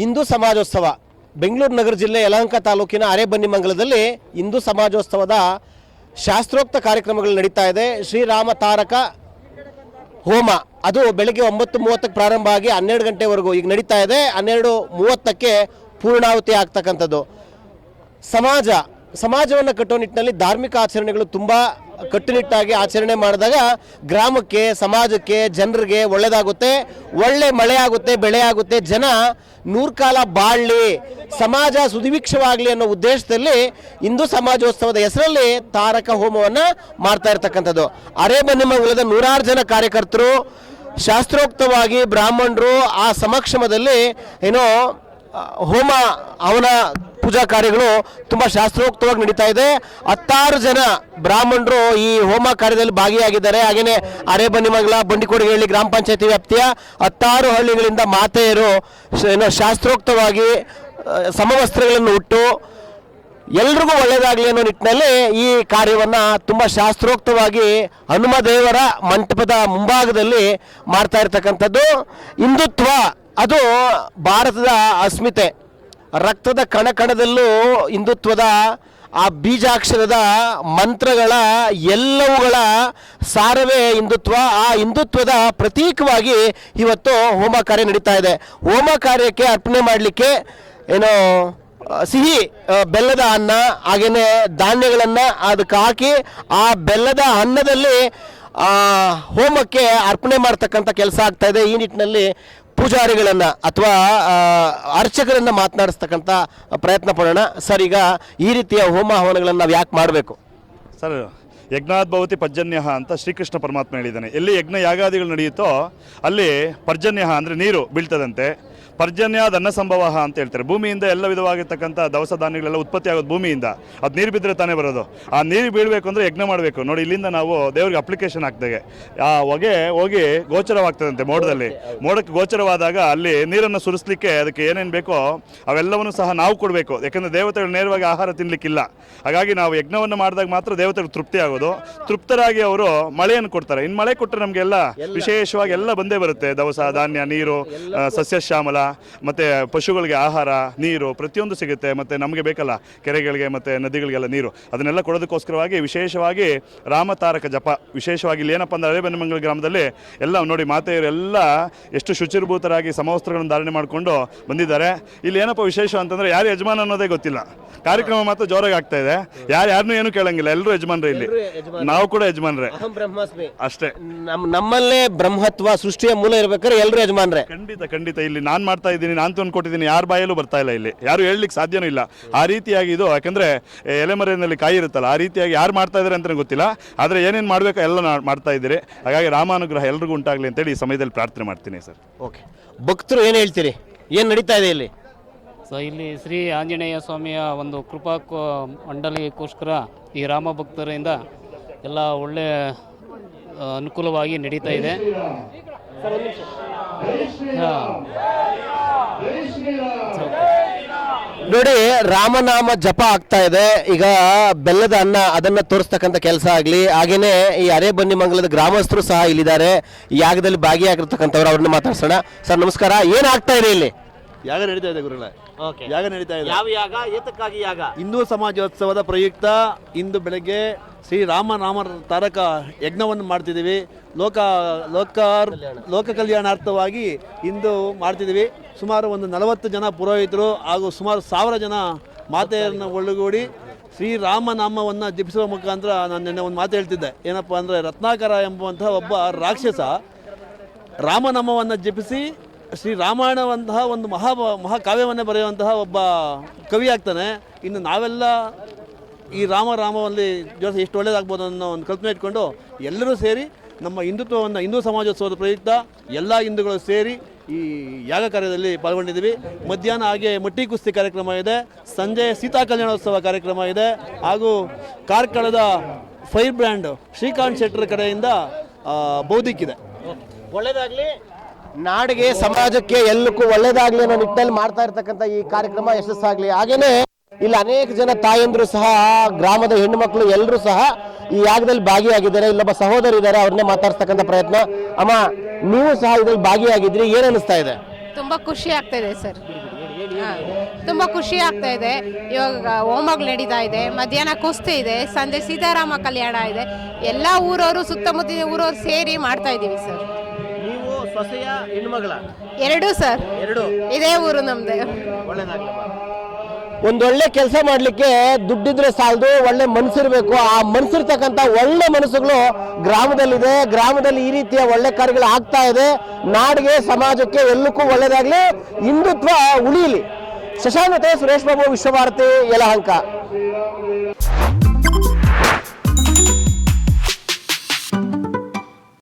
ಹಿಂದೂ ಸಮಾಜೋತ್ಸವ. ಬೆಂಗಳೂರು ನಗರ ಜಿಲ್ಲೆ ಯಲಹಂಕ ತಾಲೂಕಿನ ಅರೆಬನ್ನಿಮಂಗಲದಲ್ಲಿ ಹಿಂದೂ ಸಮಾಜೋತ್ಸವದ ಶಾಸ್ತ್ರೋಕ್ತ ಕಾರ್ಯಕ್ರಮಗಳು ನಡೀತಾ ಇದೆ. ಶ್ರೀರಾಮ ತಾರಕ ಹೋಮ. ಅದು ಬೆಳಗ್ಗೆ ಒಂಬತ್ತು ಮೂವತ್ತಕ್ಕೆ ಪ್ರಾರಂಭ ಆಗಿ ಹನ್ನೆರಡು ಗಂಟೆವರೆಗೂ ಈಗ ನಡೀತಾ ಇದೆ. ಹನ್ನೆರಡು ಮೂವತ್ತಕ್ಕೆ ಪೂರ್ಣಾಹುತಿ ಆಗ್ತಕ್ಕಂಥದ್ದು. ಸಮಾಜ ಸಮಾಜವನ್ನು ಕಟ್ಟೋ ನಿಟ್ಟಿನಲ್ಲಿ ಧಾರ್ಮಿಕ ಆಚರಣೆಗಳು ತುಂಬ ಕಟ್ಟುನಿಟ್ಟಾಗಿ ಆಚರಣೆ ಮಾಡಿದಾಗ ಗ್ರಾಮಕ್ಕೆ, ಸಮಾಜಕ್ಕೆ, ಜನರಿಗೆ ಒಳ್ಳೆಯದಾಗುತ್ತೆ ಒಳ್ಳೆ ಮಳೆ ಆಗುತ್ತೆ ಬೆಳೆ ಆಗುತ್ತೆ ಜನ ನೂರ್ಕಾಲ ಬಾಳ್ಲಿ, ಸಮಾಜ ಸುದೀಕ್ಷವಾಗಲಿ ಅನ್ನೋ ಉದ್ದೇಶದಲ್ಲಿ ಹಿಂದೂ ಸಮಾಜೋತ್ಸವದ ಹೆಸರಲ್ಲಿ ತಾರಕ ಹೋಮವನ್ನು ಮಾಡ್ತಾ ಇರ್ತಕ್ಕಂಥದ್ದು. ಅರೆಬನ್ನಿಮಂಗಲದ ನೂರಾರು ಜನ ಕಾರ್ಯಕರ್ತರು, ಶಾಸ್ತ್ರೋಕ್ತವಾಗಿ ಬ್ರಾಹ್ಮಣರು ಆ ಸಮಕ್ಷಮದಲ್ಲಿ ಏನೋ ಹೋಮ, ಅವನ ಪೂಜಾ ಕಾರ್ಯಗಳು ತುಂಬ ಶಾಸ್ತ್ರೋಕ್ತವಾಗಿ ನಡೀತಾ ಇದೆ. ಹತ್ತಾರು ಜನ ಬ್ರಾಹ್ಮಣರು ಈ ಹೋಮ ಕಾರ್ಯದಲ್ಲಿ ಭಾಗಿಯಾಗಿದ್ದಾರೆ. ಹಾಗೆಯೇ ಅರೆಬನ್ನಿಮಂಗಲ ಬಂಡಿಕೋಡಿಗಳ್ಳಿ ಗ್ರಾಮ ಪಂಚಾಯತಿ ವ್ಯಾಪ್ತಿಯ ಹತ್ತಾರು ಹಳ್ಳಿಗಳಿಂದ ಮಾತೆಯರು ಏನೋ ಶಾಸ್ತ್ರೋಕ್ತವಾಗಿ ಸಮವಸ್ತ್ರಗಳನ್ನು ಉಟ್ಟು ಎಲ್ರಿಗೂ ಒಳ್ಳೆಯದಾಗಲಿ ಅನ್ನೋ ನಿಟ್ಟಿನಲ್ಲಿ ಈ ಕಾರ್ಯವನ್ನು ತುಂಬ ಶಾಸ್ತ್ರೋಕ್ತವಾಗಿ ಹನುಮ ದೇವರ ಮಂಟಪದ ಮುಂಭಾಗದಲ್ಲಿ ಮಾಡ್ತಾ ಇರ್ತಕ್ಕಂಥದ್ದು. ಹಿಂದುತ್ವ ಅದು ಭಾರತದ ಅಸ್ಮಿತೆ. ರಕ್ತದ ಕಣ ಕಣದಲ್ಲೂ ಹಿಂದುತ್ವದ ಆ ಬೀಜಾಕ್ಷರದ ಮಂತ್ರಗಳ ಎಲ್ಲವುಗಳ ಸಾರವೇ ಹಿಂದುತ್ವ. ಆ ಹಿಂದುತ್ವದ ಪ್ರತೀಕವಾಗಿ ಇವತ್ತು ಹೋಮ ಕಾರ್ಯ ನಡೀತಾ ಇದೆ. ಹೋಮ ಕಾರ್ಯಕ್ಕೆ ಅರ್ಪಣೆ ಮಾಡಲಿಕ್ಕೆ ಏನು ಸಿಹಿ ಬೆಲ್ಲದ ಅನ್ನ, ಹಾಗೇನೆ ಧಾನ್ಯಗಳನ್ನು ಅದಕ್ಕೆ ಹಾಕಿ ಆ ಬೆಲ್ಲದ ಅನ್ನದಲ್ಲಿ ಹೋಮಕ್ಕೆ ಅರ್ಪಣೆ ಮಾಡ್ತಕ್ಕಂಥ ಕೆಲಸ ಆಗ್ತಾ ಇದೆ. ಈ ನಿಟ್ಟಿನಲ್ಲಿ ಪೂಜಾರಿಗಳನ್ನು ಅಥವಾ ಅರ್ಚಕರನ್ನು ಮಾತನಾಡಿಸ್ತಕ್ಕಂಥ ಪ್ರಯತ್ನ ಪಡೋಣ. ಸರ್, ಈಗ ಈ ರೀತಿಯ ಹೋಮ ಹವನಗಳನ್ನು ನಾವು ಯಾಕೆ ಮಾಡಬೇಕು? ಸರ್, ಯಜ್ಞಾದ್ಭವತಿ ಪರ್ಜನ್ಯ ಅಂತ ಶ್ರೀಕೃಷ್ಣ ಪರಮಾತ್ಮ ಹೇಳಿದ್ದಾನೆ. ಎಲ್ಲಿ ಯಜ್ಞ ಯಾಗಾದಿಗಳು ನಡೆಯುತ್ತೋ, ಅಲ್ಲಿ ಪರ್ಜನ್ಯ ಅಂದರೆ ನೀರು ಬೀಳ್ತದಂತೆ. ಪರ್ಜನ್ಯಾದ ಅನ್ನ ಸಂಭವ ಅಂತ ಹೇಳ್ತಾರೆ. ಭೂಮಿಯಿಂದ ಎಲ್ಲ ವಿಧವಾಗಿರ್ತಕ್ಕಂಥ ದವಸ ಧಾನ್ಯಗಳೆಲ್ಲ ಉತ್ಪತ್ತಿ ಆಗೋದು ಭೂಮಿಯಿಂದ. ಅದು ನೀರು ಬಿದ್ದರೆ ತಾನೇ ಬರೋದು. ಆ ನೀರು ಬೀಳಬೇಕು ಅಂದರೆ ಯಜ್ಞ ಮಾಡಬೇಕು. ನೋಡಿ ಇಲ್ಲಿಂದ ನಾವು ದೇವ್ರಿಗೆ ಅಪ್ಲಿಕೇಶನ್ ಹಾಕ್ದಾಗೆ ಆ ಹೊಗೆ ಹೋಗಿ ಗೋಚರವಾಗ್ತದಂತೆ ಮೋಡದಲ್ಲಿ. ಮೋಡಕ್ಕೆ ಗೋಚರವಾದಾಗ ಅಲ್ಲಿ ನೀರನ್ನು ಸುರಿಸ್ಲಿಕ್ಕೆ ಅದಕ್ಕೆ ಏನೇನು ಬೇಕೋ ಅವೆಲ್ಲವನ್ನು ಸಹ ನಾವು ಕೊಡಬೇಕು. ಯಾಕಂದರೆ ದೇವತೆಗಳು ನೇರವಾಗಿ ಆಹಾರ ತಿನ್ನಲಿಕ್ಕಿಲ್ಲ ಹಾಗಾಗಿ ನಾವು ಯಜ್ಞವನ್ನು ಮಾಡಿದಾಗ ಮಾತ್ರ ದೇವತೆಗಳು ತೃಪ್ತಿ ಆಗೋದು. ತೃಪ್ತರಾಗಿ ಅವರು ಮಳೆಯನ್ನು ಕೊಡ್ತಾರೆ. ಇನ್ನು ಮಳೆ ಕೊಟ್ಟರೆ ನಮಗೆಲ್ಲ ವಿಶೇಷವಾಗಿ ಎಲ್ಲ ಬಂದೇ ಬರುತ್ತೆ. ದವಸ ಧಾನ್ಯ ನೀರು ಸಸ್ಯಶ್ಯಾಮಲ ಮತ್ತು ಪಶುಗಳಿಗೆ ಆಹಾರ ನೀರು ಪ್ರತಿಯೊಂದು ಸಿಗುತ್ತೆ ಮತ್ತು ನಮಗೆ ಬೇಕಲ್ಲ ಕೆರೆಗಳಿಗೆ ಮತ್ತು ನದಿಗಳಿಗೆಲ್ಲ ನೀರು. ಅದನ್ನೆಲ್ಲ ಕೊಡೋದಕ್ಕೋಸ್ಕರವಾಗಿ ವಿಶೇಷವಾಗಿ ರಾಮತಾರಕ ಜಪ. ವಿಶೇಷವಾಗಿ ಇಲ್ಲಿ ಏನಪ್ಪ ಅಂದರೆ ಅರೆಬೆನ್ನಮಂಗಲ ಗ್ರಾಮದಲ್ಲಿ ಎಲ್ಲ ನೋಡಿ ಮಾತೆಯರೆಲ್ಲ ಎಷ್ಟು ಶುಚಿರ್ಭೂತರಾಗಿ ಸಮವಸ್ತ್ರಗಳನ್ನು ಧಾರಣೆ ಮಾಡಿಕೊಂಡು ಬಂದಿದ್ದಾರೆ. ಇಲ್ಲಿ ಏನಪ್ಪ ವಿಶೇಷ ಅಂತಂದರೆ ಯಾರು ಯಜಮಾನ ಅನ್ನೋದೇ ಗೊತ್ತಿಲ್ಲ. ಕಾರ್ಯಕ್ರಮ ಮಾತ್ರ ಜೋರಾಗಿ ಆಗ್ತಾ ಇದೆ. ಯಾರು ಯಾರನ್ನೂ ಏನು ಕೇಳಂಗಿಲ್ಲ. ಎಲ್ಲರೂ ಯಜಮಾನ್ರೆ ಇಲ್ಲಿ. ನಾವು ಕೂಡ ಯಜಮಾನ್ರೆ. ಬ್ರಹ್ಮಾಸ್ಮಿ. ಅಷ್ಟೇ. ನಮ್ಮಲ್ಲೇ ಬ್ರಹ್ಮತ್ವ ಸೃಷ್ಟಿಯ ಮೂಲ ಇರ್ಬೇಕಾದ್ರೆ ಎಲ್ಲರೂ ಯಜಮಾನ್ರೆ. ಖಂಡಿತ ಖಂಡಿತ. ಇಲ್ಲಿ ನಾನು ಮಾಡ್ತಾ ಇದ್ದೀನಿ ನಾನು ತಂದ್ಕೊಟ್ಟಿದ್ದೀನಿ ಯಾರು ಬಾಯಲ್ಲೂ ಬರ್ತಾ ಇಲ್ಲ ಇಲ್ಲಿ. ಯಾರು ಹೇಳಲಿಕ್ಕೆ ಸಾಧ್ಯನೂ ಇಲ್ಲ. ಆ ರೀತಿಯಾಗಿ ಇದು ಯಾಕಂದ್ರೆ ಎಲೆಮರೆಯಲ್ಲಿ ಕಾಯಿ ಇರುತ್ತಲ್ಲ ಆ ರೀತಿಯಾಗಿ ಯಾರು ಮಾಡ್ತಾ ಇದ್ದಾರೆ ಅಂತ ಗೊತ್ತಿಲ್ಲ. ಆದರೆ ಏನೇನು ಮಾಡಬೇಕು ಎಲ್ಲ ನಾ- ಮಾಡ್ತಾ ಇದ್ದೀರಿ. ಹಾಗಾಗಿ ರಾಮಾನುಗ್ರಹ ಎಲ್ರಿಗೂ ಉಂಟಾಗಲಿ ಅಂತೇಳಿ ಈ ಸಮಯದಲ್ಲಿ ಪ್ರಾರ್ಥನೆ ಮಾಡ್ತೀನಿ ಸರ್. ಓಕೆ. ಭಕ್ತರು ಏನು ಹೇಳ್ತೀರಿ? ಏನು ನಡೀತಾ ಇದೆ ಇಲ್ಲಿ? ಸೊ ಇಲ್ಲಿ ಶ್ರೀ ಆಂಜನೇಯ ಸ್ವಾಮಿಯ ಒಂದು ಕೃಪಾ ಮಂಡಲಿಗೋಸ್ಕರ ಈ ರಾಮ ಭಕ್ತರಿಂದ ಎಲ್ಲ ಒಳ್ಳೆ ಅನುಕೂಲವಾಗಿ ನಡೀತಾ ಇದೆ. ಹಾ. ನೋಡಿ, ರಾಮನಾಮ ಜಪ ಆಗ್ತಾ ಇದೆ. ಈಗ ಬೆಲ್ಲದ ಅನ್ನ ಅದನ್ನ ತೋರಿಸ್ತಕ್ಕಂಥ ಕೆಲಸ ಆಗಲಿ, ಹಾಗೇನೆ ಈ ಅರೆಬನ್ನಿ ಮಂಗಲದ ಗ್ರಾಮಸ್ಥರು ಸಹ ಇಲ್ಲಿದ್ದಾರೆ. ಯಾಗದಲ್ಲಿ ಭಾಗಿಯಾಗಿರ್ತಕ್ಕಂಥವ್ರು ಅವ್ರನ್ನ ಮಾತಾಡ್ಸೋಣ. ಸರ್, ನಮಸ್ಕಾರ. ಏನ್ ಆಗ್ತಾ ಇದೆ ಇಲ್ಲಿ? ಯಾಗ ನಡೀತಾ ಇದೆ ಗುರುಗಳೇ? ಯಾಗ ನಡೀತಾ ಇದೆ? ಯಾವ ಯಾಗ? ಏತಕ್ಕಾಗಿ ಯಾಗ? ಹಿಂದೂ ಸಮಾಜೋತ್ಸವದ ಪ್ರಯುಕ್ತ ಇಂದು ಬೆಳಗ್ಗೆ ಶ್ರೀ ರಾಮ ರಾಮ ತಾರಕ ಯಜ್ಞವನ್ನು ಮಾಡ್ತಿದ್ದೀವಿ. ಲೋಕ ಲೋಕ ಲೋಕ ಕಲ್ಯಾಣಾರ್ಥವಾಗಿ ಇಂದು ಮಾಡ್ತಿದ್ದೀವಿ. ಸುಮಾರು ಒಂದು ನಲವತ್ತು ಜನ ಪುರೋಹಿತರು ಹಾಗೂ ಸುಮಾರು ಸಾವಿರ ಜನ ಮಾತೆಯನ್ನು ಒಳಗೂಡಿ ಶ್ರೀರಾಮನಾಮವನ್ನು ಜಪಿಸುವ ಮುಖಾಂತರ ನಾನು ನಿನ್ನೆ ಒಂದು ಮಾತು ಹೇಳ್ತಿದ್ದೆ. ಏನಪ್ಪ ಅಂದರೆ ರತ್ನಾಕರ ಎಂಬುವಂತಹ ಒಬ್ಬ ರಾಕ್ಷಸ ರಾಮನಾಮವನ್ನು ಜಪಿಸಿ ಶ್ರೀ ರಾಮಾಯಣವಂತಹ ಒಂದು ಮಹಾ ಮಹಾಕಾವ್ಯವನ್ನೇ ಬರೆಯುವಂತಹ ಒಬ್ಬ ಕವಿ ಆಗ್ತಾನೆ ಇನ್ನು ನಾವೆಲ್ಲ ಈ ರಾಮ ರಾಮವಲ್ಲಿ ಜೊತೆ ಎಷ್ಟು ಒಳ್ಳೇದಾಗ್ಬೋದು ಅನ್ನೋ ಒಂದು ಕಲ್ಪನೆ ಇಟ್ಕೊಂಡು ಎಲ್ಲರೂ ಸೇರಿ ನಮ್ಮ ಹಿಂದುತ್ವವನ್ನು ಹಿಂದೂ ಸಮಾಜೋತ್ಸವದ ಪ್ರಯುಕ್ತ ಎಲ್ಲ ಹಿಂದೂಗಳು ಸೇರಿ ಈ ಯಾಗ ಕಾರ್ಯದಲ್ಲಿ ಪಾಲ್ಗೊಂಡಿದ್ದೀವಿ. ಮಧ್ಯಾಹ್ನ ಹಾಗೆ ಮಟ್ಟಿ ಕುಸ್ತಿ ಕಾರ್ಯಕ್ರಮ ಇದೆ, ಸಂಜೆ ಸೀತಾ ಕಲ್ಯಾಣೋತ್ಸವ ಕಾರ್ಯಕ್ರಮ ಇದೆ, ಹಾಗೂ ಕಾರ್ಕಳದ ಫೈರ್ ಬ್ರ್ಯಾಂಡ್ ಶ್ರೀಕಾಂತ್ ಶೆಟ್ಟರ್ ಕಡೆಯಿಂದ ಬೌದ್ಧಿಕ್ಕಿದೆ ಒಳ್ಳೆಯದಾಗಲಿ ನಾಡಿಗೆ ಸಮಾಜಕ್ಕೆ ಎಲ್ಲಕ್ಕೂ ಒಳ್ಳೇದಾಗ್ಲಿ ಅನ್ನೋ ನಿಟ್ಟಿನಲ್ಲಿ ಮಾಡ್ತಾ ಇರ್ತಕ್ಕಂಥ ಈ ಕಾರ್ಯಕ್ರಮ ಯಶಸ್ಸಾಗ್ಲಿ. ಹಾಗೇನೆ ಇಲ್ಲಿ ಅನೇಕ ಜನ ತಾಯಂದ್ರು ಸಹ, ಗ್ರಾಮದ ಹೆಣ್ಣು ಮಕ್ಕಳು ಎಲ್ಲರೂ ಸಹ ಈ ಯಾಗದಲ್ಲಿ ಭಾಗಿಯಾಗಿದ್ದಾರೆ. ಇಲ್ಲೊಬ್ಬ ಸಹೋದರಿ ಇದ್ದಾರೆ, ಅವ್ರನ್ನೇ ಮಾತಾಡ್ಸ್ತಕ್ಕಂಥ ಪ್ರಯತ್ನ. ಅಮ್ಮ, ನೀವು ಸಹ ಇದ್ರಲ್ಲಿ ಭಾಗಿಯಾಗಿದ್ರಿ, ಏನ್ ಅನಿಸ್ತಾ ಇದೆ? ತುಂಬಾ ಖುಷಿ ಆಗ್ತಾ ಇದೆ ಸರ್. ತುಂಬಾ ಖುಷಿ ಆಗ್ತಾ ಇದೆ. ಇವಾಗ ಹೋಮಗಳು ನಡೀತಾ ಇದೆ, ಮಧ್ಯಾಹ್ನ ಕುಸ್ತಿ ಇದೆ, ಸಂಜೆ ಸೀತಾರಾಮ ಕಲ್ಯಾಣ ಇದೆ. ಎಲ್ಲ ಊರವರು ಸುತ್ತಮುತ್ತಿನ ಊರವರು ಸೇರಿ ಮಾಡ್ತಾ ಇದ್ದೀವಿ ಸರ್. ಸೊಸೆಯ ಹೆಣ್ಮಗಳ? ಎರಡು ಸರ್. ಎರಡು? ಇದೇ ಊರು ನಮ್ದು. ಒಂದೊಳ್ಳೆ ಕೆಲಸ ಮಾಡ್ಲಿಕ್ಕೆ ದುಡ್ಡಿದ್ರೆ ಸಾಲದು ಒಳ್ಳೆ ಮನಸ್ಸಿರ್ಬೇಕು ಆ ಮನಸ್ಸಿರ್ತಕ್ಕಂಥ ಒಳ್ಳೆ ಮನಸ್ಸುಗಳು ಗ್ರಾಮದಲ್ಲಿದೆ. ಗ್ರಾಮದಲ್ಲಿ ಈ ರೀತಿಯ ಒಳ್ಳೆ ಕಾರ್ಯಗಳು ಆಗ್ತಾ ಇದೆ. ನಾಡಿಗೆ ಸಮಾಜಕ್ಕೆ ಎಲ್ಲಕ್ಕೂ ಒಳ್ಳೇದಾಗ್ಲಿ. ಹಿಂದುತ್ವ ಉಳಿಯಲಿ ಶಶಾಂಕತೆ ಸುರೇಶ್ ಬಾಬು ವಿಶ್ವಭಾರತಿ ಯಲಹಂಕ.